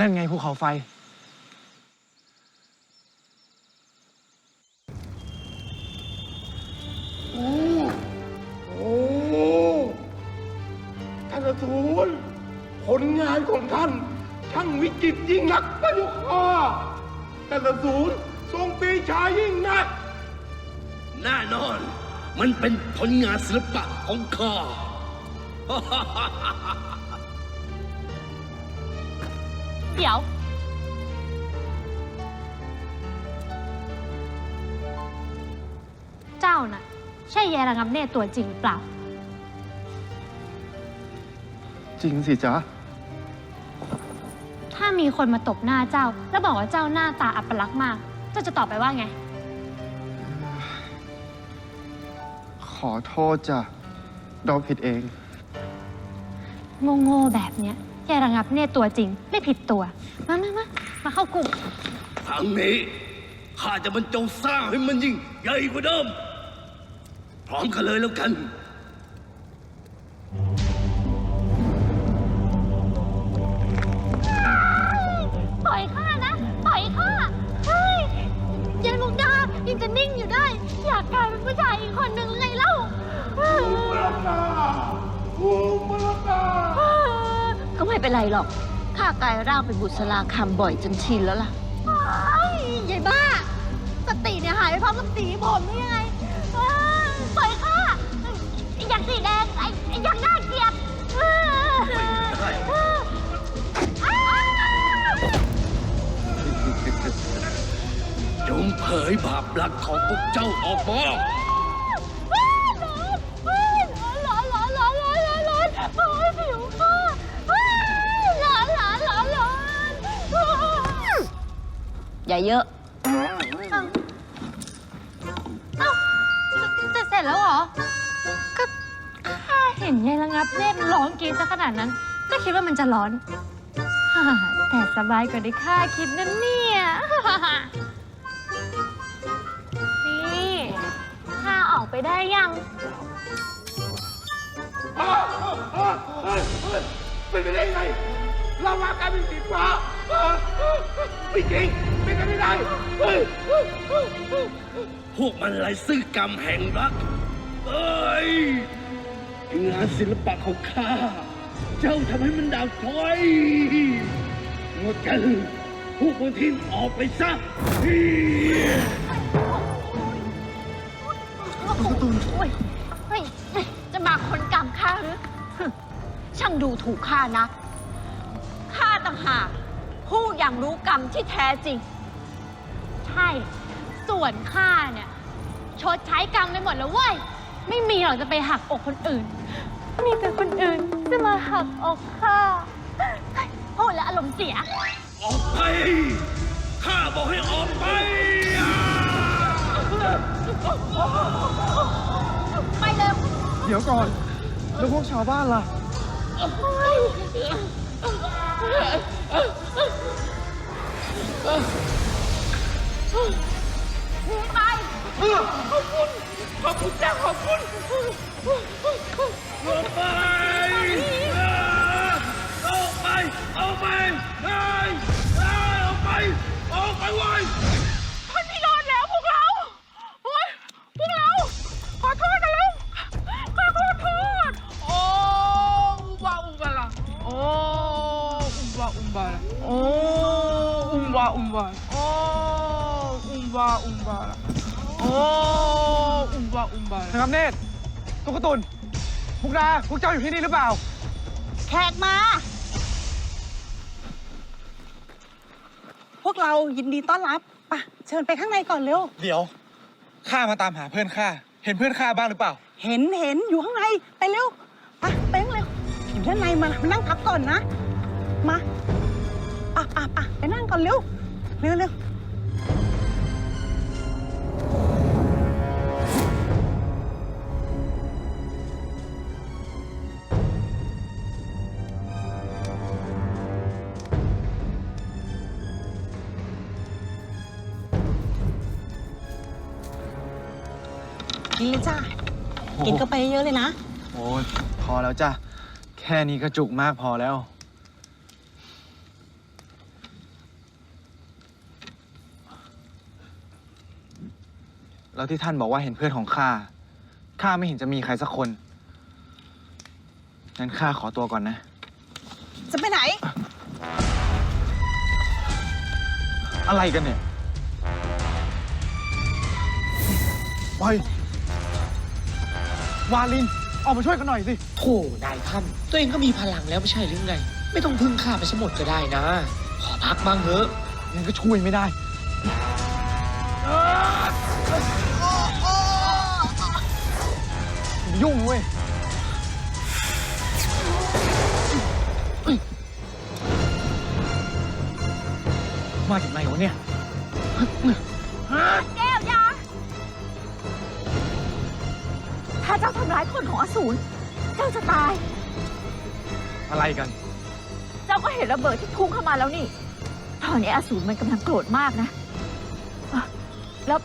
ฮ้ยนั่นไงภูเขาไฟ โอ้โอ้ท่านอสูรผลงานของท่านช่างวิจิตรยิ่งนักพระเจ้าค่ะท่านอสูรทรงปรีชายิ่งนัก แน่นอน มันเป็นผลงานศิลปะของข้า เดี๋ยว เจ้าน่ะ ใช่ยายระงับเนตรตัวจริงหรือเปล่า จริงสิจ๊ะ ถ้ามีคนมาตบหน้าเจ้า แล้วบอกว่าเจ้าหน้าตาอัปลักษณ์มาก เจ้าจะตอบไปว่าไง ขอโทษจ้ะเราผิดเอง โง่ๆแบบเนี้ย ยายระงับเนตรตัวจริง ไม่ผิดตัว มามามามาเข้ากลุ่มครั้งนี้ข้าจะบรรจงสร้างให้มันยิ่งใหญ่กว่าเดิม พร้อมกันเลยแล้วกัน ปล่อยข้านะ ปล่อยข้าเฮ้ยยายมุกดายังจะนิ่งอยู่ได้ อยากกลายเป็นผู้ชายอีกคนหนึ่งไงเล่ามรกาภูมรกา ก็ไม่เป็นไรหรอก ข้ากลายร่างเป็นบุษราคำบ่อยจนชินแล้วล่ะ ไอ้ยายบ้า สติเนี่ยหายไปพร้อมกับสีผมนี่ยังไงเอ้ยปล่อยข้าไอ้อย่างสีแดง ไอ้ไอ้อย่างน่าเกลียดเอ้ยอ้าวจงเผยบาปลักของพวกเจ้าออกมา อย่าเยอะ เอ้าจะเสร็จแล้วเหรอ ก็ข้าเห็นยายระงับเนตรร้องกรีดซะขนาดนั้น ก็คิดว่ามันจะร้อนฮ่าแต่สบายกว่าที่ข้าคิดนั่นเนี่ย นี่ข้าออกไปได้ยัง เป็นไปได้ไงเราว่าการเป็นสีฟ้าไม่จริง ไปไม่ได้เฮ้ยพวกมันไรซื่อกรรมแห่งรัก เอ้ย งานศิลปะของข้า เจ้าทำให้มันดับไฟงดกันพวกมันทิ้งออกไปซะโอ้ยเฮ้ย จะมาคนกรรมข้าหรือ ช่างดูถูกข้านะ ข้าต่างหากผู้อย่างรู้กรรมที่แท้จริง ใช่ ส่วนข้าเนี่ย ชดใช้กรรมไปหมดแล้วเว้ย ไม่มีหรอกจะไปหักอกคนอื่น มีแต่คนอื่นจะมาหักอกข้าเฮ้ยพูดแล้วอารมณ์เสีย ออกไป ข้าบอกให้ออกไปไปเร็วเดี๋ยวก่อน แล้วพวกชาวบ้านล่ะ พูตายขอบคุณ ขอบคุณเจ้าขอบคุณลงไปลงไปลาไปไป ตุ๊กตุนพวกดาพวกเจ้าอยู่ที่นี่หรือเปล่า แขกมา พวกเรายินดีต้อนรับไปะเชิญไปข้างในก่อนเร็ว เดี๋ยวข้ามาตามหาเพื่อนข้าเห็นเพื่อนข้าบ้างหรือเปล่า เห็นเห็นอยู่ข้างในไปเร็วไปไปข้างเร็วอยู่ด้านในมามานั่งพักก่อนนะ มาอะอะอะไปนั่งก่อนเร็วเร็วเร็ว จ้ะ กินเข้าไปเยอะเลยนะ โอ้พอแล้วจ้ะ แค่นี้ก็จุกมากพอแล้ว แล้วที่ท่านบอกว่าเห็นเพื่อนของข้า ข้าไม่เห็นจะมีใครสักคน งั้นข้าขอตัวก่อนนะ จะไปไหน อะไรกันเนี่ย ไป วาลิน ออกมาช่วยกันหน่อยสิโธ่นายท่าน ตัวเองก็มีพลังแล้วไม่ใช่หรือไง ไม่ต้องพึ่งข้าไปสมดก็ได้นะ ขอพักบ้างเถอะยังก็ช่วยไม่ได้ ยุ่งเว้ย มาจากไหนวะเนี่ย ถ้าเจ้าทำร้ายคนของอสูร เจ้าจะตาย อะไรกัน เจ้าก็เห็นระเบิดที่พุ่งเข้ามาแล้วนี่ ตอนนี้อสูรมันกำลังโกรธมากนะอะแล้ว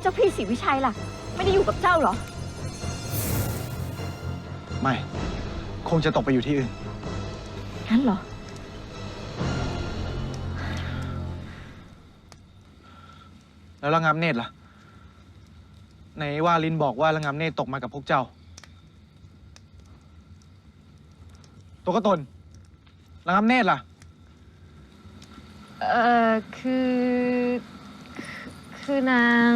เจ้าพี่ศรีวิชัยล่ะ ไม่ได้อยู่กับเจ้าเหรอ ไม่ คงจะตกไปอยู่ที่อื่น งั้นเหรอ แล้วระงับเนตรล่ะ ไหนว่าลินบอกว่าระงับเนตรตกมากับพวกเจ้า ตัวกระตนระงับเนตรล่ะ เออคือ คือนาง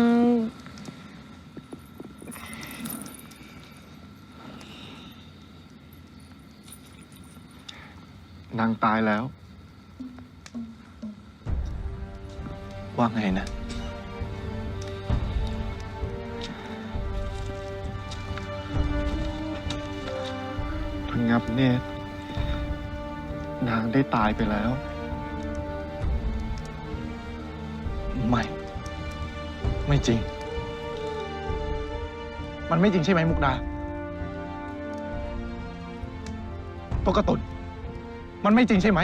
นางตายแล้ว ว่าไงนะ งับเนตรนางได้ตายไปแล้ว ไม่ ไม่จริง มันไม่จริงใช่ไหมมุกดาตัวกตุนมันไม่จริงใช่ไหม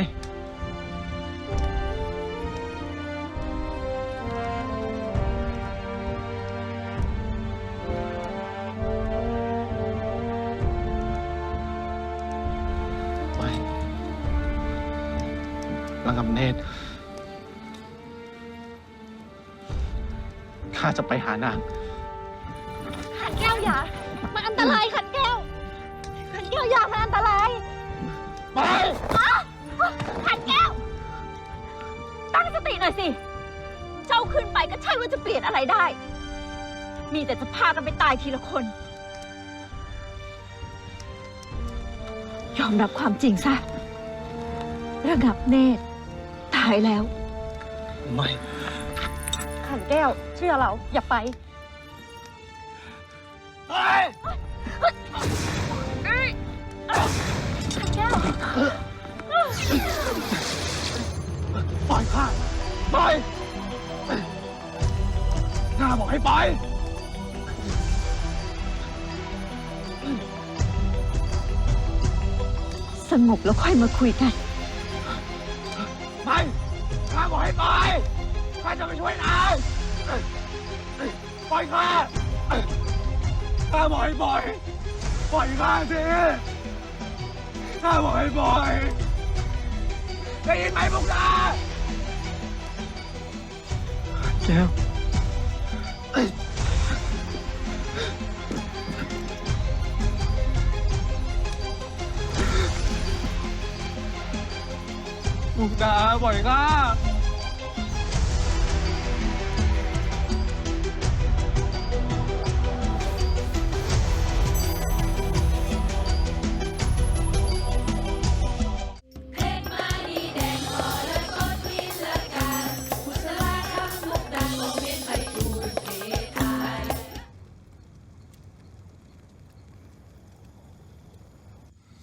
ยอมรับความจริงซะ ระงับเนตรตายแล้ว ไม่ขันแก้ว เชื่อเรา อย่าไปขันแก้ว ปล่อยข้าปล่อยข้าบอกให้ปล่อย สงบแล้วค่อยมาคุยกัน ไปข้าบอกให้ปล่อยข้าจะไปช่วยนายปล่อยข้าข้าบอกให้ปล่อยปล่อยข้าสิข้าบอกให้ปล่อยได้ยินไหมพวกนาแก้ว มุกดาปล่อยข้า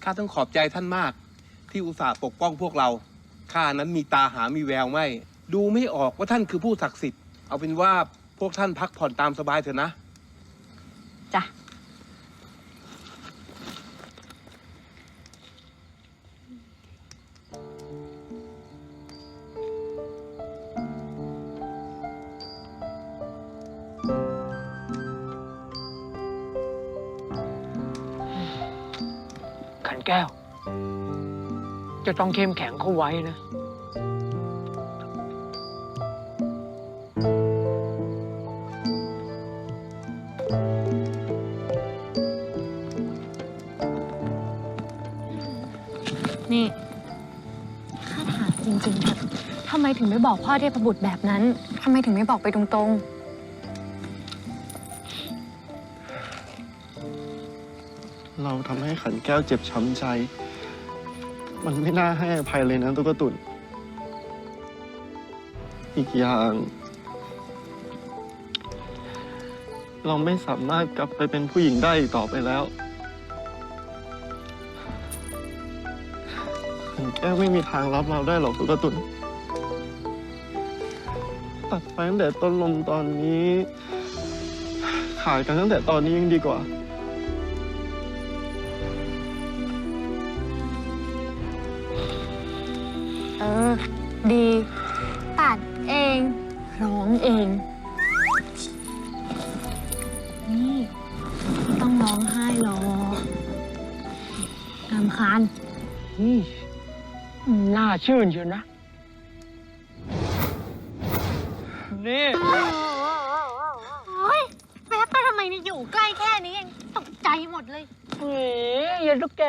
ข้าต้องขอบใจท่านมาก ที่อุตส่าห์ปกป้องพวกเรา ข้านั้นมีตาหามีแววไม่ ดูไม่ออกว่าท่านคือผู้ศักดิ์สิทธิ์ เอาเป็นว่าพวกท่านพักผ่อนตามสบายเถอะนะ จ้ะ จะต้องเข้มแข็งเข้าไว้นะ นี่ข้าถามจริงๆเถอะทำไมถึงไม่บอกพ่อเทพบุตรแบบนั้น ทำไมถึงไม่บอกไปตรงๆเราทำให้ขันแก้วเจ็บช้ำใจ มันไม่น่าให้อภัยเลยนะตุ๊กตุนอีกอย่าง เราไม่สามารถกลับไปเป็นผู้หญิงได้อีกต่อไปแล้วแก้วไม่มีทางรับเราได้หรอกตุ๊กตุนตัดไฟตั้งแต่ต้นลมตอนนี้ ขาดกันตั้งแต่ตอนนี้ยังดีกว่า ชื่นเชียวนะ นี่ โอ๊ยแป๊บไปทำไมเนี่ยอยู่ใกล้แค่นี้เองตกใจหมดเลยเฮ้ยอย่าลูกแก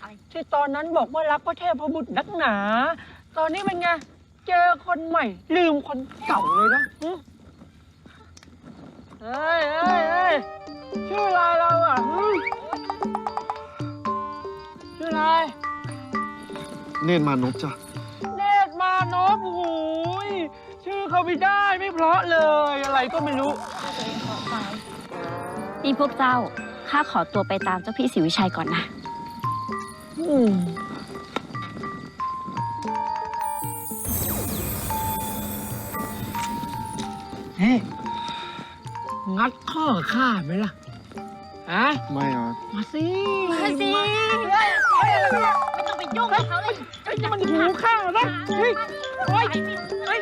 อะไร ที่ตอนนั้นบอกว่ารักพระเทพบุตรนักหนา ตอนนี้เป็นไง เจอคนใหม่ ลืมคนเก่าเลยนะหึเฮ้ยเฮ้ยเฮ้ยชื่ออะไรเราอะหึชื่ออะไร เนตรมานพจ้ะเนตรมานพโอ้โหยชื่อเขาไม่ได้ไม่เพราะเลย อะไรก็ไม่รู้นี่พวกเจ้าข้าขอตัวไปตามเจ้าพี่ศรีวิชัยก่อนนะอืมเฮ้ยงัดข้อกับข้าไหมล่ะฮะไม่เอามาสิ มาสิมา ไม่ต้องไปยุ่งกับเขาเลยเฮ้ยมันหูข้านะเฮ้ยโอ๊ย เฮ้ย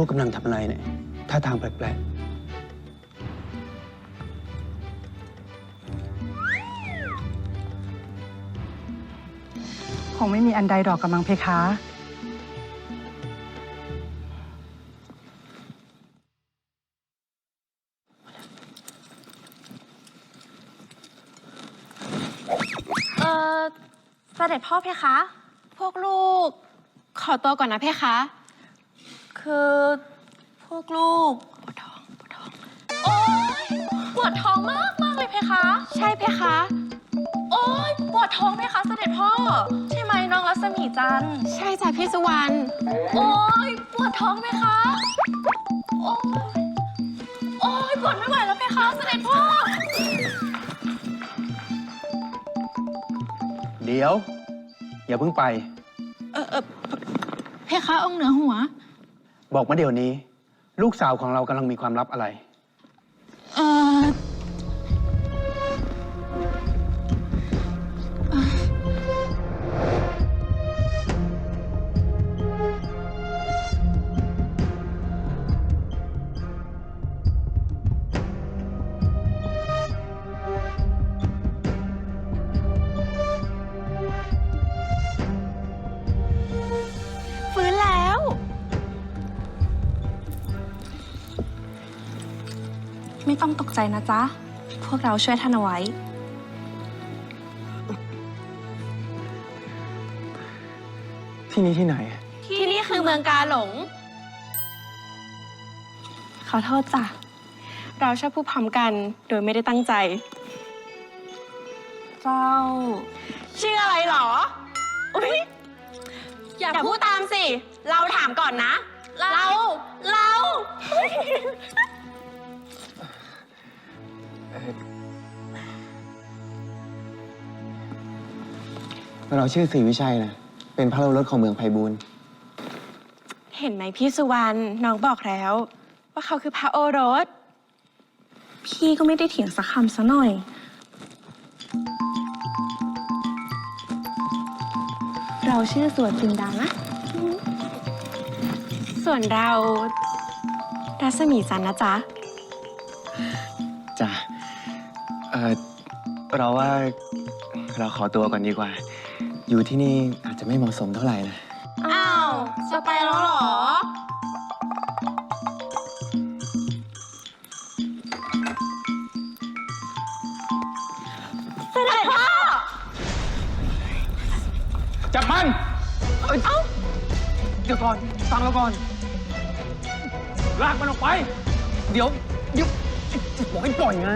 ลูกกำลังทำอะไรเนี่ยท่าทางแปลกคงไม่มีอันใดดอกกำลังเพคะ เออเสด็จพ่อเพคะ พวกลูก ขอตัวก่อนนะเพคะ คือพวกลูกปวดท้องปวดท้อง โอ๊ยปวดท้องมากมากเลยเพคะ ใช่เพคะ โอ๊ยปวดท้องเพคะเสด็จพ่อ ใช่ไหมน้องรัศมีจันทร์ใช่จ้ะพี่สุวรรณโอ๊ยปวดท้องเพคะ โอ๊ยโอ๊ยปวดไม่ไหวแล้วเพคะเสด็จพ่อๆเดี๋ยว อย่าเพิ่งไป เออเออเพคะองค์เหนือหัว บอกมาเดี๋ยวนี้ ลูกสาวของเรากำลังมีความลับอะไร เออ ต้องตกใจนะจ๊ะ พวกเราช่วยท่านเอาไว้ทที่นี่ที่ไหน ที่นี่คือเมืองกาหลง ขอโทษจ้ะ เราชอบพูดพร้อมกันโดยไม่ได้ตั้งใจ เจ้า ชื่ออะไรหรอ อุ๊ย อย่าพูดตามสิ เราถามก่อนนะ เรา เรา เราชื่อศรีวิชัยนะเป็นพระโอรสของเมืองไพบูลย์เห็นไหมพี่สุวรรณน้องบอกแล้ว ว่าเขาคือพระโอรส พี่ก็ไม่ได้เถียงสักคำซะหน่อย เราชื่อสวนจินดานะ ส่วนเรา รัศมีจันทร์นะจ๊ะ จ้ะเออเราว่าเราขอตัวก่อนดีกว่า อยู่ที่นี่อาจจะไม่เหมาะสมเท่าไหร่นะ อ้าว จะไปแล้วเหรอจับมัน เอ้ยเดี๋ยวก่อน ฟังเราก่อน ลากมันออกไป เดี๋ยวเดี๋ยวบอกให้ปล่อยไง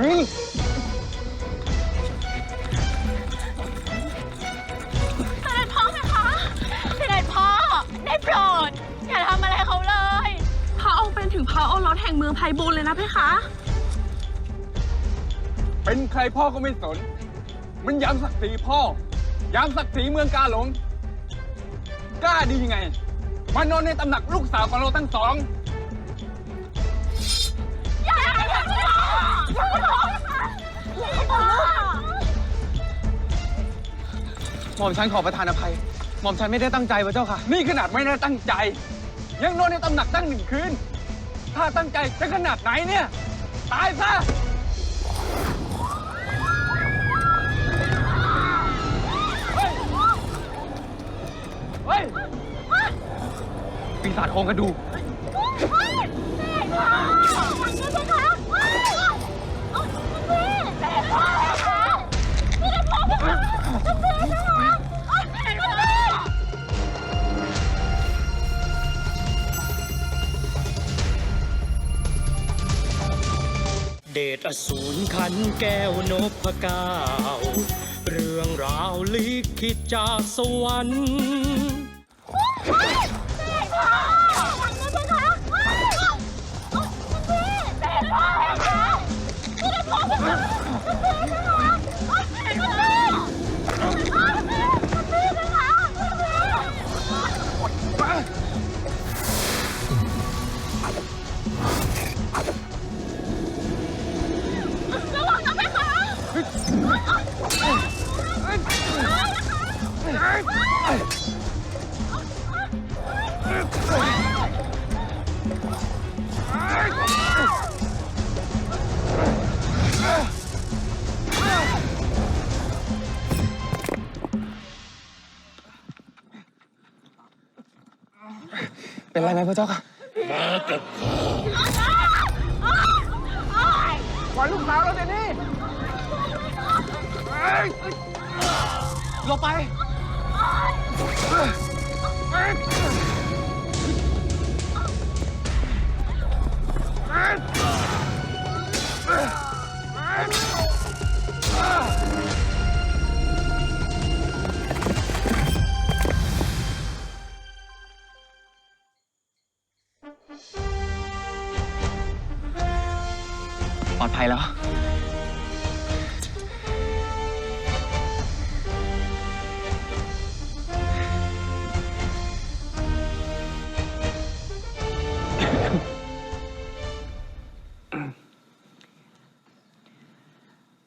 โปรดอย่าทำอะไรเขาเลย พระองค์เป็นถึงพระโอรสแห่งเมืองไพบูลย์เลยนะเพคะ เป็นใครพ่อก็ไม่สน มันยามศักดิ์ศรีพ่อยามศักดิ์ศรีเมืองกาหลง กล้าดียังไง มานอนในตำหนักลูกสาวของเราทั้งสอง อย่าอย่าอย่าอย่าอย่าพ่อหม่อมฉันขอประทานอภัย หม่อมฉันไม่ได้ตั้งใจพระเจ้าค่ะ นี่ขนาดไม่ได้ตั้งใจ ยังนอนในตำหนักตั้งหนึ่งคืน ถ้าตั้งใจจะขนาดไหนเนี่ย ตายซะเฮ้ยปีศาจโครงกระดูก เดชอสูรขันแก้วนพก้าเรื่องราวลิขิตจากสวรรค์ เป็นไรไหมพระเจ้าค่ะ ปล่อยลูกสาวเราเดี๋ยวนี้ หลบไป ป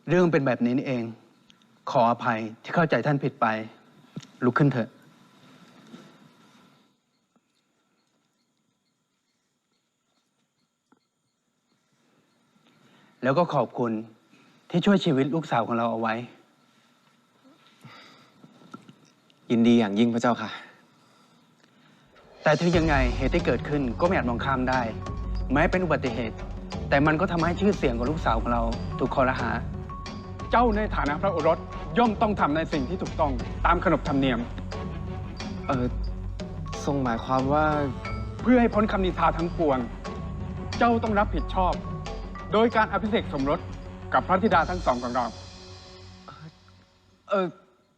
เรื่องเป็นแบบนี้นี่เอง ขออภัยที่เข้าใจท่านผิดไป ลุกขึ้นเถอะ แล้วก็ขอบคุณที่ช่วยชีวิตลูกสาวของเราเอาไว้ ยินดีอย่างยิ่งพระเจ้าค่ะ แต่ถึงยังไงเหตุที่เกิดขึ้นก็ไม่อาจมองข้ามได้ แม้เป็นอุบัติเหตุ แต่มันก็ทำให้ชื่อเสียงของลูกสาวของเราถูกคอรหา จ้าในฐานะพระโอรสย่อมต้องทำในสิ่งที่ถูกต้องตามขนบธรรมเนียม เออทรงหมายความว่า เพื่อให้พ้นคำนินทาทั้งปวง เจ้าต้องรับผิดชอบ โดยการอภิเษกสมรสกับพระธิดาทั้งสองของเรา เออ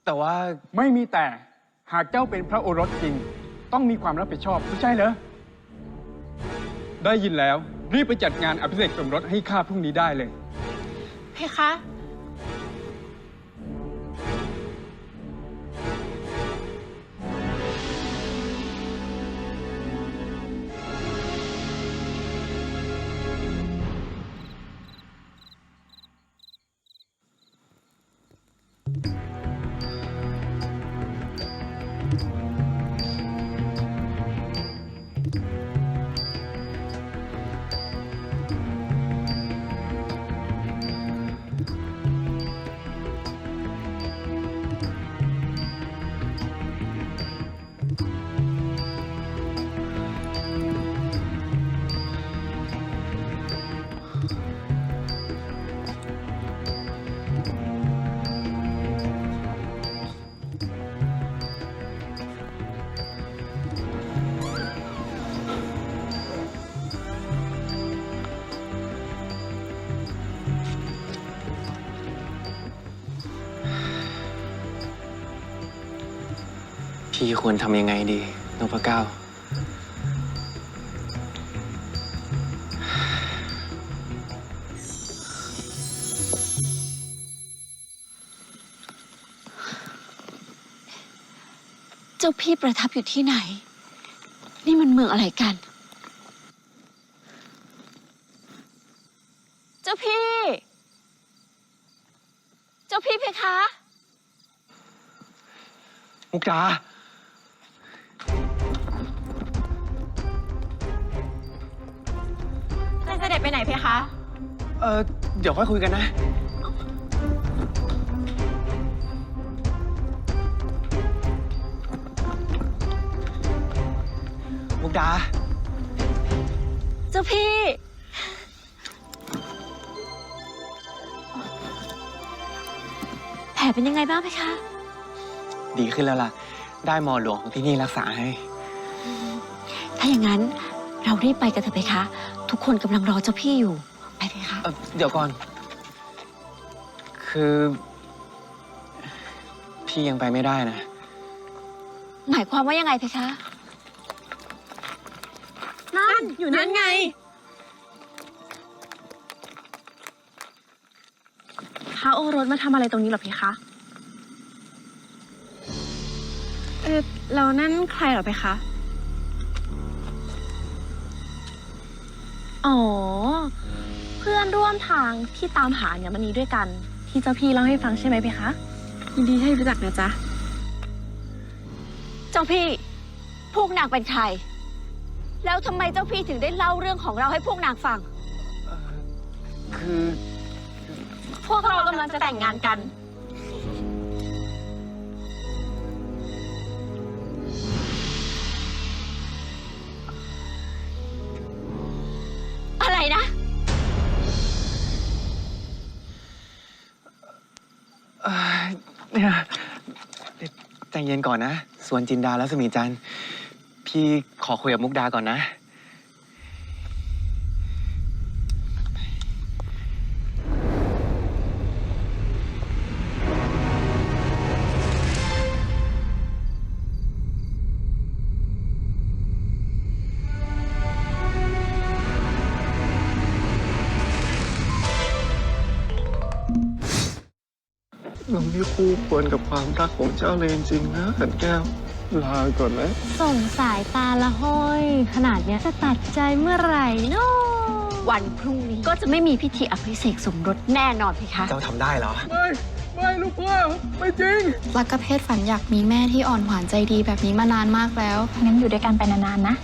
แต่ว่าไม่มีแต่หากเจ้าเป็นพระโอรสจริง ต้องมีความรับผิดชอบไม่ใช่เหรอได้ยินแล้วรีบไปจัดงานอภิเษกสมรสให้ข้าพรุ่งนี้ได้เลย เพคะ พี่ควรทำยังไงดีนพเก้า เจ้าพี่ประทับอยู่ที่ไหน นี่มันเมืองอะไรกัน เจ้าพี่ เจ้าพี่เพคะ มุกดา ด็จไปไหนเพคะ เออเดี๋ยวค่อยคุยกันนะ มุกดา เจ้าพี่ แผลเป็นยังไงบ้างเพคะ ดีขึ้นแล้วล่ะ ได้หมอหลวงของที่นี่รักษาให้ ถ้าอย่างนั้นเรารีบไปกันเถอะเพคะ ทุกคนกำลังรอเจ้าพี่อยู่ ไปเพคะเอ่อเดี๋ยวก่อน คือ พี่ยังไปไม่ได้นะ หมายความว่ายังไงเพคะ นั่น อยู่นั่นไง พระโอรสมาทำอะไรตรงนี้เหรอเพคะ เออแล้วนั่นใครเหรอเพคะ อ๋อ เพื่อนร่วมทางที่ตามหาเนี่ยมันนี้ด้วยกัน ที่เจ้าพี่เล่าให้ฟังใช่ไหมเพคะยินดีที่รู้จักนะจ๊ะ เจ้าพี่ พวกนางเป็นใคร แล้วทำไมเจ้าพี่ถึงได้เล่าเรื่องของเราให้พวกนางฟัง คือ พวกเรากำลังจะแต่งงานกัน เย็นก่อนนะ ส่วนจินดาและสมีจันทร์พี่ขอคุยกับมุกดาก่อนนะ ความรักของเจ้าเลยจริงๆนะขันแก้ว ลาก่อนนะส่งสายตาละห้อย ขนาดเนี้ยจะตัดใจเมื่อไหร่เนาะวันพรุ่งนี้ก็จะไม่มีพิธีอภิเษกสมรสแน่นอนเพคะ เจ้าทำได้เหรอ ไม่ ไม่ลูกพ่อไม่จริง รักกระเพศฝันอยากมีแม่ที่อ่อนหวานใจดีแบบนี้มานานมากแล้ว งั้นอยู่ด้วยกันไปนานๆนะ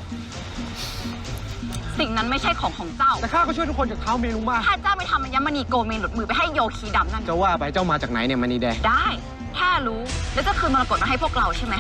สิ่งนั้นไม่ใช่ของของเจ้า แต่ข้าก็ช่วยทุกคนจากเท้าเมรุมาถ้าเจ้าไม่ทำอัญมณีโกเมนหลุดมือไปให้โยคีดำนั่นเจ้าว่าไปเจ้ามาจากไหนเนี่ยมณีแดง ได้ ถ้ารู้แล้วจะคืนมรกตมาให้พวกเราใช่ไหม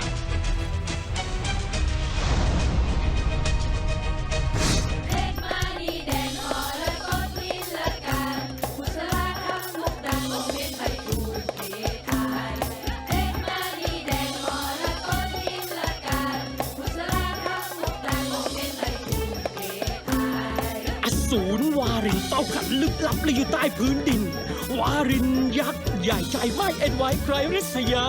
ลึกลับและอยู่ใต้พื้นดิน วารินยักษ์ใหญ่ใจไม่เอ็นไหวใครริษยา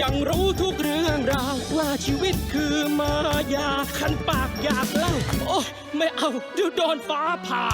ยังรู้ทุกเรื่องราวว่าชีวิตคือมายาขันปากอยากเล่า โอ้ไม่เอาเดี๋ยวโดนฟ้าผ่า